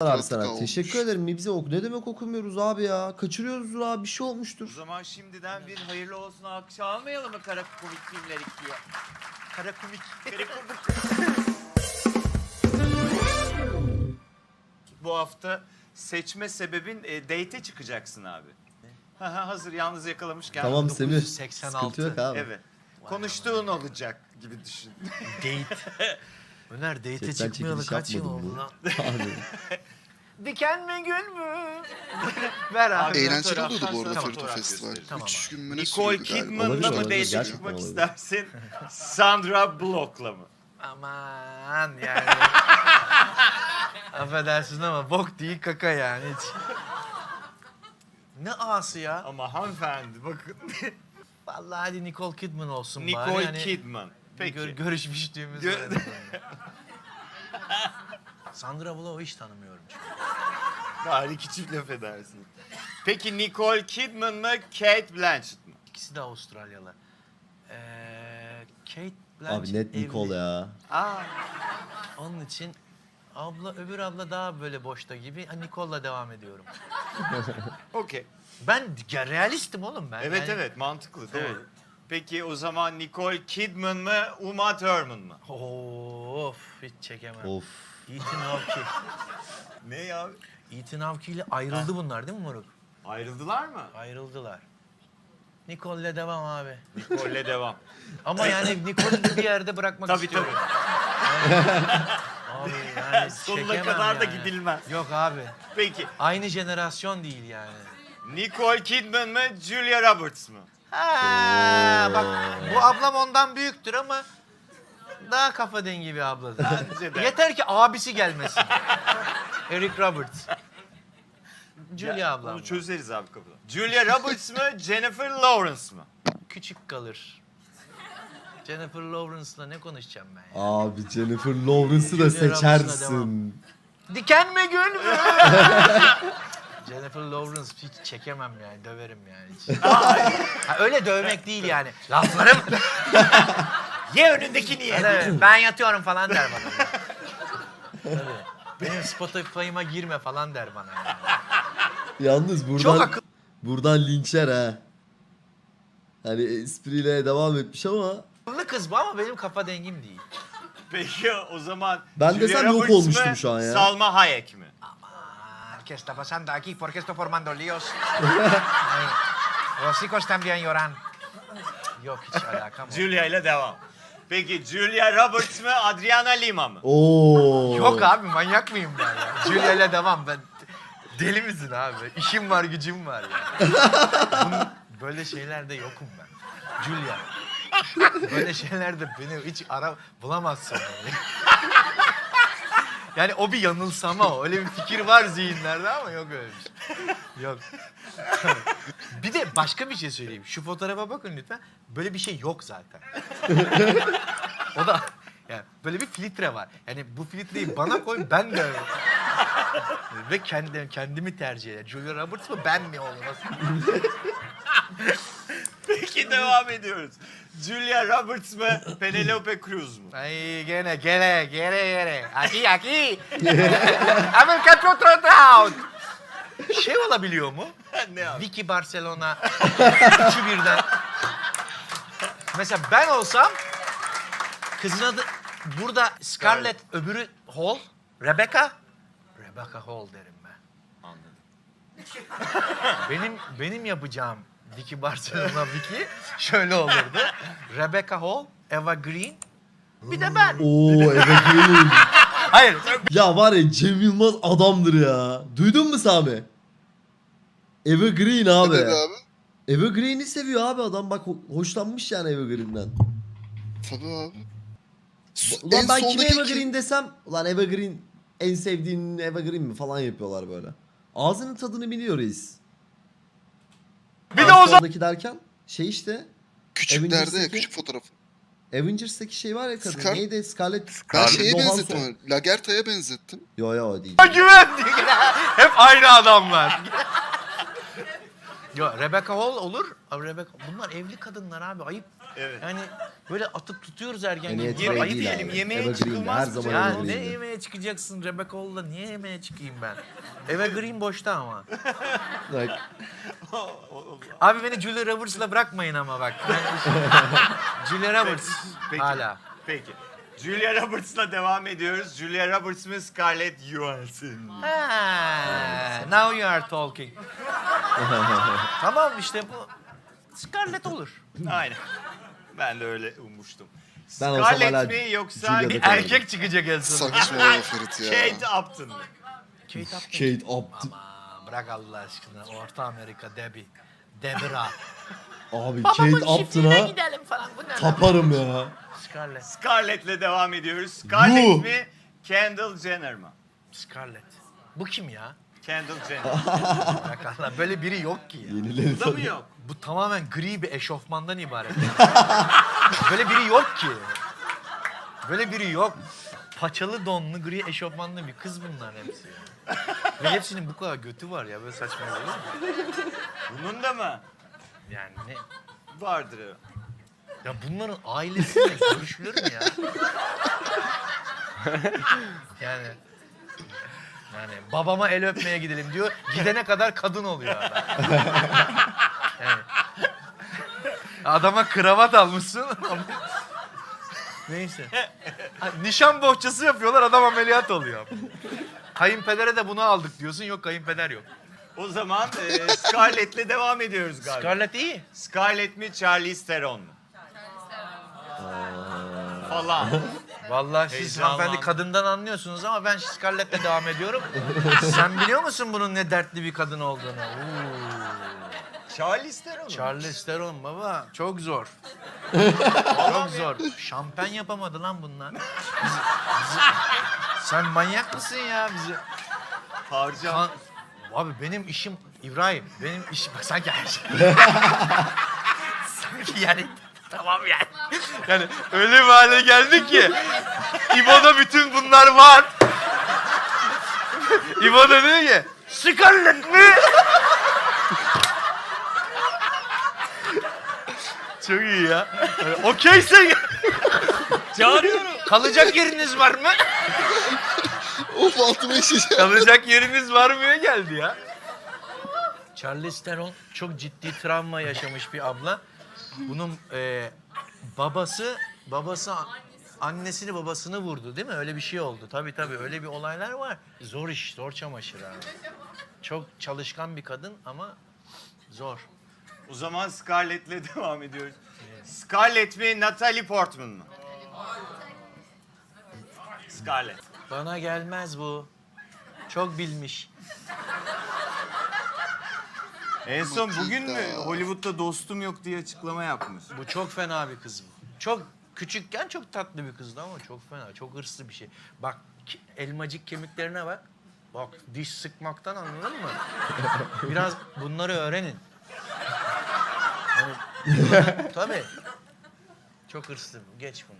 abi sana. olmuş. Teşekkür ederim. Bize ok ne demek okumuyoruz abi ya? Kaçırıyoruzdur abi bir şey O olmuştur. zaman şimdiden bir hayırlı olsun alkış almayalım mı kara komik filmler ikiye? Kara komik. Kara komik. Bu hafta seçme sebebin e, date'e çıkacaksın abi. Hazır yalnız yakalamışken. Tamam Semih. 1986. Sıkıntı yok abi. Evet. Konuştuğun olacak gibi düşün. Date. Öner Chatten çıkmayalı çekiliş kaç yıl yapmadım oldu bu. lan? Abi. Diken mi gül mü? Ver abi. Eğlenceli fotoğraftan oluyordu bu arada fotoğraf Festival. gösterelim. Tamam 3 gün mü ne Nicole galiba? Kidman'la Olabilir, mı olabilir. Gerçekten çıkmak olabilir. istersin? Sandra Bullock'la mı? Aman yani. Affedersin ama bok değil kaka yani hiç. Ne ağası ya? Ama hanımefendi bakın. Vallahi hadi Nicole Kidman olsun bari. Nicole Hani Kidman. Peki. Gör, görüşmüştüğümüz Gö- var. Sandra Bullock'u hiç tanımıyorum çünkü. Bari iki çift laf edersin. Peki Nicole Kidman mı, Kate Blanchett mı? İkisi de Avustralyalı. Ee, Kate Blanchett Abi net Nicole evli. ya. Aa, Onun için abla öbür abla daha böyle boşta gibi. Ha, Nicole'la devam ediyorum. okey. Ben ya, realistim oğlum ben. Evet Yani- evet mantıklı doğru. Evet. Peki o zaman Nicole Kidman mı, Uma Thurman mı? Of hiç çekemem. Of. Ethan Hawke. Ne ya? Ethan Hawke ile ayrıldı bunlar değil mi moruk? Ayrıldılar mı? Ayrıldılar. Nicole'le devam abi. Nicole'le devam. Ama yani Nicole'u da bir yerde bırakmak Tabii, istiyorum. Yani- abi yani Sonuna çekemem kadar da yani. gidilmez. Yok abi. Peki Aynı jenerasyon değil yani. Nicole Kidman mı, Julia Roberts mı? Ha, bak bu ablam ondan büyüktür ama daha kafa dengi bir abladır. Bence de. Yeter ki abisi gelmesin. Eric Roberts. Julia Ya, ablam. Onu çözeriz abi kapıda. Julia Roberts mı, Jennifer Lawrence mı? Küçük kalır. Jennifer Lawrence'la ne konuşacağım ben ya? Abi Jennifer Lawrence'ı da Julia Roberts'la seçersin. Diken mi gül mü? Jennifer Lawrence hiç çekemem yani döverim yani hiç. ha, öyle dövmek değil yani. Laflarım. Ye önündekini ye. Hadi, ben yatıyorum falan der bana. Tabii. Benim Spotify'ıma girme falan der bana yani. Yalnız buradan Çok akıl. buradan linçer ha. Hani espriyle devam etmiş ama Akıllı kız bu ama benim kafa dengim değil. Peki o zaman Ben Julia desem yok Roberts olmuştum mı, şu an ya. Salma Hayek mi? ¿Qué está pasando aquí? ¿Por qué estoy formando líos? Los chicos también lloran. Yok hiç alakam yok. Julia ile devam. Peki Julia Roberts mı, Adriana Lima mı? Oo. Yok abi manyak mıyım ben ya? Julia ile devam ben. Deli misin abi? İşim var gücüm var ya. Bunun- böyle şeylerde yokum ben. Julia. Böyle şeylerde beni hiç ara bulamazsın. Yani. Yani o bir yanılsama o. Öyle bir fikir var zihinlerde ama yok öyle bir şey. Yok. bir de başka bir şey söyleyeyim. Şu fotoğrafa bakın lütfen. Böyle bir şey yok zaten. o da yani böyle bir filtre var. Yani bu filtreyi bana koy ben de. Ve kendi, kendimi tercih eder. Julia Roberts mı ben mi olmaz? Peki devam ediyoruz. Julia Roberts mı, Penelope Cruz mu? Ay gene gene gene gene. Aquí aquí. A ver catch otro out. Şey olabiliyor mu? ne abi? Vicky Barcelona. Üçü birden. Mesela ben olsam kızın adı burada Scarlett öbürü Hall. Rebecca. Rebecca Hall derim ben. Anladım. Benim benim yapacağım Vicky Barcelona Vicky şöyle olurdu. Rebecca Hall, Eva Green, bir de ben. Oo Eva Green. Hayır. ya var ya Cem Yılmaz adamdır ya. Duydun mu Sami? Eva Green Ne abi. dedi abi? Eva Green'i seviyor abi adam bak ho- hoşlanmış yani Eva Green'den. Tabii abi. Ulan en ben kime soldaki Eva kim? Green desem ulan Eva Green en sevdiğin Eva Green mi falan yapıyorlar böyle. Ağzının tadını biliyor reis. Bir de o zaman... Sondaki derken şey işte Küçüklerde ya Avengers'taki- küçük fotoğrafı. Avengers'taki şey var ya kadın Scar- neydi Scarlett Ben Scarlett şeye Johansson. benzettim. Lagerta'ya benzettim. Yo yo o değil. Güven. Hep aynı adamlar. Yo Rebecca Hall olur. Abi Rebecca bunlar evli kadınlar abi ayıp. Evet. Yani böyle atıp tutuyoruz ergen En gibi. Bunlar yemeği ayıp değil yani. abi. yemeğe çıkılmaz her zaman canım? Ya ne yemeğe çıkacaksın Rebecca Oğul'la? Niye yemeğe çıkayım ben? Eve Green boşta ama. Like, Abi beni Julia Roberts'la bırakmayın ama bak. Ben- Julia Roberts Peki. hala. Peki. Julia Roberts'la devam ediyoruz. Julia Roberts mı Scarlett Johansson? Ha, now you are talking. tamam işte bu Scarlett olur. Aynen. Ben de öyle ummuştum. Ben olsam hala Scarlett mi yoksa Julia'da bir kalırım. Erkek çıkacak en sonunda. Saçmalama Ferit ya. Kate Upton? Kate Upton. Kate Upton. Aman bırak Allah aşkına. Orta Amerika Debbie. Debra. Abi Babamın Kate çiftliğine Upton'a gidelim falan. Bu ne lan? taparım ya. Scarlett. Scarlett'le devam ediyoruz. Scarlett Yuh. mi Kendall Jenner mı? Scarlett. Bu kim ya? Kendall Jenner. Bırak Allah. Böyle biri yok ki ya. Yenileri Bu da mı yok? Bu tamamen gri bir eşofmandan ibaret. Böyle biri yok ki. Böyle biri yok. Paçalı donlu gri eşofmanlı bir kız bunlar hepsi. Ve hepsinin bu kadar götü var ya böyle saçma olur mu? Bunun da mı? Yani ne? Vardır. Ya bunların ailesiyle görüşülür mü ya? yani yani babama el öpmeye gidelim diyor. Gidene kadar kadın oluyor adam. Yani, adama kravat almışsın. Neyse. Nişan bohçası yapıyorlar adam ameliyat oluyor. Kayınpedere de bunu aldık diyorsun. Yok kayınpeder yok. O zaman e, Scarlett'le devam ediyoruz galiba. Scarlett iyi. Scarlett mi Charlize Theron mu? Falan. Vallahi siz Heyecanlandım. hanımefendi kadından anlıyorsunuz ama ben Scarlett'le devam ediyorum. Sen biliyor musun bunun ne dertli bir kadın olduğunu? Oo. Charlize Theron mu? Charlize Theron baba çok zor. Çok zor. Şampen yapamadı lan bunlar. Bizi- bizi- Sen manyak mısın ya bizi? Harcan. Kan- Abi benim işim İbrahim. Benim işim bak sanki her şey. sanki yani tamam yani. Yani öyle bir hale geldik ki İbo'da bütün bunlar var. İbo da diyor ki Scarlett mi? Çok iyi ya. Okeyse çağırıyorum. Kalacak yeriniz var mı? Of altıma işeceğim. Kalacak yeriniz var mıya geldi ya. Charlize Theron çok ciddi travma yaşamış bir abla. Bunun e, babası babası annesini babasını vurdu değil mi? Öyle bir şey oldu. Tabii tabii öyle bir olaylar var. Zor iş, zor çamaşır abi. Çok çalışkan bir kadın ama zor. O zaman Scarlett'le devam ediyoruz. Scarlett mi Natalie Portman mı? Scarlett. Bana gelmez bu. Çok bilmiş. En son bugün mü. Hollywood'da dostum yok diye açıklama yapmış. Bu çok fena bir kız bu. Çok küçükken çok tatlı bir kızdı ama çok fena, çok hırslı bir şey. Bak ki- elmacık kemiklerine bak. Bak diş sıkmaktan anladın mı? Biraz bunları öğrenin. Tabii. Çok hırslı. bu, Geç bunu.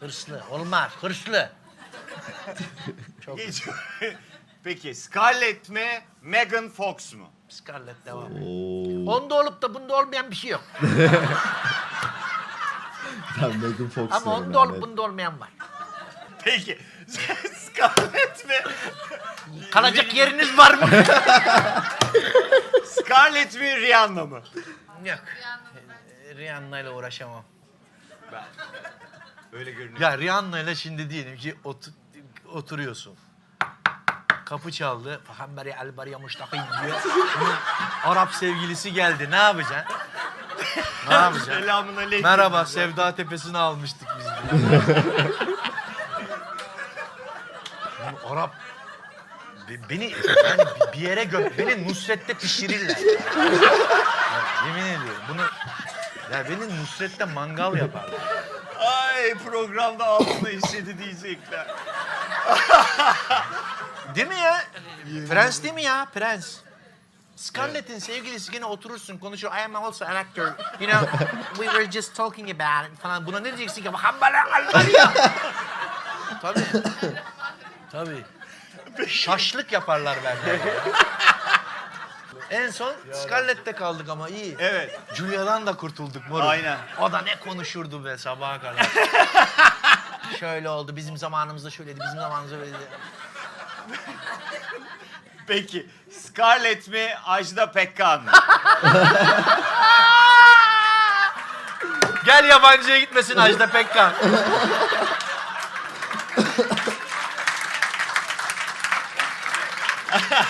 Hırslı. Olmaz. Hırslı. Çok Geç. Peki Scarlett mi Megan Fox mu? Scarlett devam. Oo. Onda olup da bunda olmayan bir şey yok. Ben Megan Fox Ama diyorum onda yani. olup bunda olmayan var. Peki Scarlett mi? Kalacak yeriniz var mı? Scarlett mi Rihanna mı? Yok. Rihanna ile uğraşamam. Ben. Öyle görünüyor. Ya Rihanna ile şimdi diyelim ki otu- oturuyorsun. Kapı çaldı. Fahamberi albariya muştakî diyor. Arap sevgilisi geldi. Ne yapacaksın? ne yapacaksın? Selamun aleyküm. Merhaba Sevda Tepesi'ni almıştık biz Arap Be- beni yani bir yere gö beni Nusret'te pişirirler. Ya. Ya yemin ediyorum bunu ya beni Nusret'te mangal yaparlar. Ay programda altına işledi diyecekler. Değil mi ya? Prens değil mi ya? Prens. Scarlett'in sevgilisi gene oturursun konuşur. I am also an actor. You know, we were just talking about it falan. Buna ne diyeceksin ki? Hambala albariya. Tabii. Tabii. Şaşlık yaparlar benden. En son Scarlett'te kaldık ama iyi. Evet. Julia'dan da kurtulduk moruk. Aynen. O da ne konuşurdu be sabaha kadar. Şöyle oldu, bizim zamanımızda şöyleydi, bizim zamanımızda böyleydi. Peki Scarlett mi Ajda Pekkan mı? Gel yabancıya gitmesin Ajda Pekkan.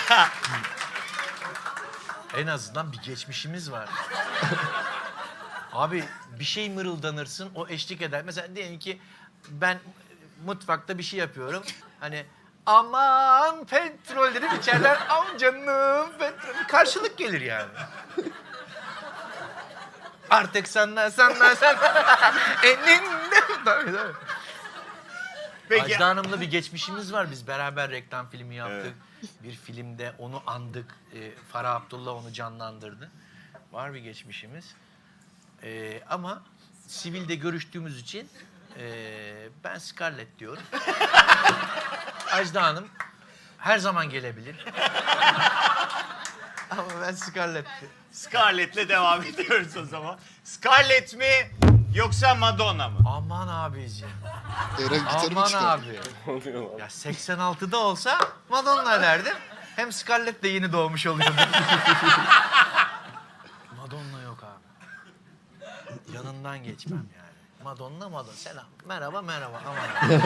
en azından bir geçmişimiz var. Abi bir şey mırıldanırsın o eşlik eder. Mesela diyelim ki ben mutfakta bir şey yapıyorum. Hani aman petrol dedim içeriden am canım petrol. Karşılık gelir yani. Artık senden senden senden eninde. Tabii tabii. Peki Ajda Hanım'la bir geçmişimiz var. Biz beraber reklam filmi yaptık. Evet. Bir filmde onu andık. Ee, Farah Abdullah onu canlandırdı. Var bir geçmişimiz. Ee, ama sivilde görüştüğümüz için ee, ben Scarlett diyorum. Ajda Hanım her zaman gelebilir. ama ben Scarlett diyorum. Scarlett'le devam ediyoruz o zaman. Scarlett mi yoksa Madonna mı? Aman abiciğim. Eren gitarı mı Aman çıkardı? abi. Ya 86'da olsa Madonna derdim. Hem Scarlett de yeni doğmuş oluyordu. Madonna yok abi. Yanından geçmem yani. Madonna Madonna. Selam. Merhaba merhaba. Aman abi.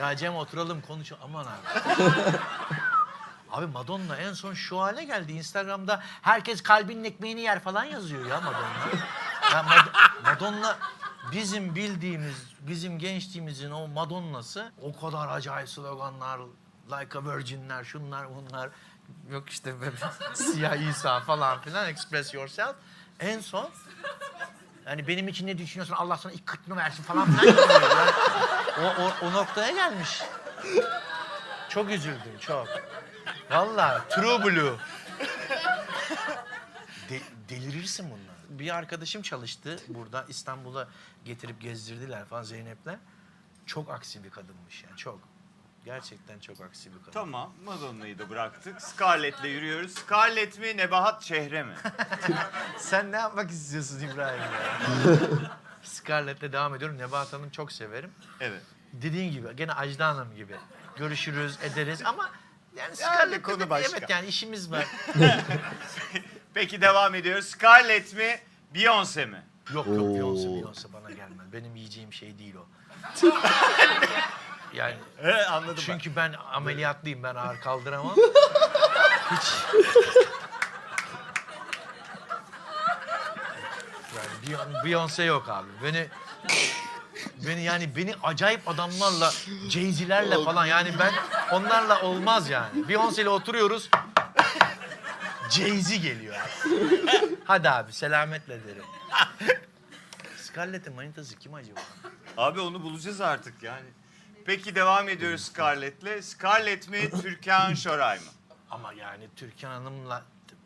ya Cem oturalım konuşalım. Aman abi. Abi Madonna en son şu hale geldi. Instagram'da herkes kalbinin ekmeğini yer falan yazıyor ya Madonna. Ya Mad- Madonna bizim bildiğimiz, bizim gençliğimizin o Madonna'sı o kadar acayip sloganlar, like a virginler, şunlar bunlar. Yok işte siyah İsa falan filan, express yourself. En son yani benim için ne düşünüyorsun Allah sana ilk kıtını versin falan filan o, o, o noktaya gelmiş. Çok üzüldüm çok. Vallahi true blue. De- delirirsin bunlar. Bir arkadaşım çalıştı burada İstanbul'a getirip gezdirdiler falan Zeynep'le. Çok aksi bir kadınmış yani çok. Gerçekten çok aksi bir kadın. Tamam Madonna'yı da bıraktık. Scarlett'le yürüyoruz. Scarlett mi Nebahat Çehre mi? Sen ne yapmak istiyorsun İbrahim ya? Scarlett'le devam ediyorum. Nebahat Hanım çok severim. Evet. Dediğin gibi gene Ajda Hanım gibi. Görüşürüz, ederiz ama yani Yani Scarlett'le konu de- başka. evet yani işimiz var. Peki devam ediyoruz. Scarlett mi Beyoncé mi? Yok yok Oo. Beyoncé, Beyoncé bana gelmez. Benim yiyeceğim şey değil o. yani He anladım ben. çünkü ben ameliyatlıyım ben ağır kaldıramam. Hiç. Yani Beyon- Beyoncé yok abi. Beni beni yani beni acayip adamlarla, Jay-Z'lerle falan yani ben onlarla olmaz yani. Beyoncé ile oturuyoruz. Jay-Z geliyor abi. Hadi abi selametle derim. Scarlett'in manitası kim acaba? Abi onu bulacağız artık yani. Peki devam ediyoruz Scarlett'le. Scarlett mi Türkan Şoray mı? Ama yani Türkan Hanım'la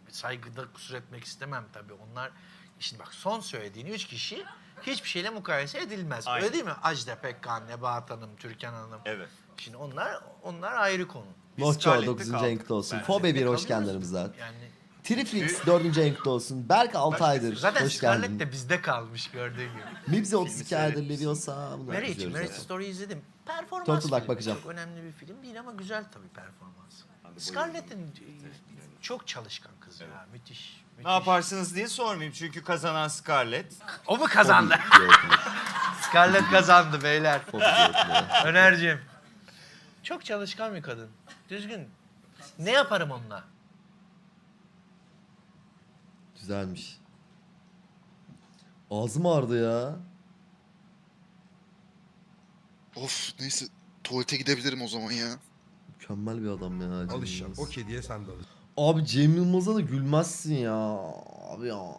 saygıda kusur etmek istemem tabii. Onlar şimdi bak son söylediğin üç kişi hiçbir şeyle mukayese edilmez. Aynen. Öyle değil mi? Ajda Pekkan, Nebahat Hanım, Türkan Hanım. Evet. Şimdi onlar onlar ayrı konu. Biz Nohço Scarlett'te 9. kaldık Enk'te olsun. bence. Fobe 1 hoş Kalıyoruz. geldin aramıza. Yani Triflix 4. Enk'te olsun. Berk 6 aydır. zaten hoş Scarlett geldin. de bizde kalmış gördüğün gibi. Mibze 32 Filmi aydır. Leviosa. Bunlar Marriage, Marriage. Story izledim. Performans Turtle Duck filmi. bakacağım. Çok önemli bir film değil ama güzel tabii performans. Scarlett'in çok çalışkan kız ya. Müthiş. Ne yaparsınız diye sormayayım çünkü kazanan Scarlett. O mu kazandı? Scarlett kazandı beyler. Önerciğim. Çok çalışkan bir kadın. Düzgün. Ne yaparım onunla? Güzelmiş. Ağzım ağrıdı ya. Of neyse tuvalete gidebilirim o zaman ya. Mükemmel bir adam ya. Alışacağım. Yılmaz. O kediye sen de alış. Abi Cem Yılmaz'a da gülmezsin ya. Abi ya.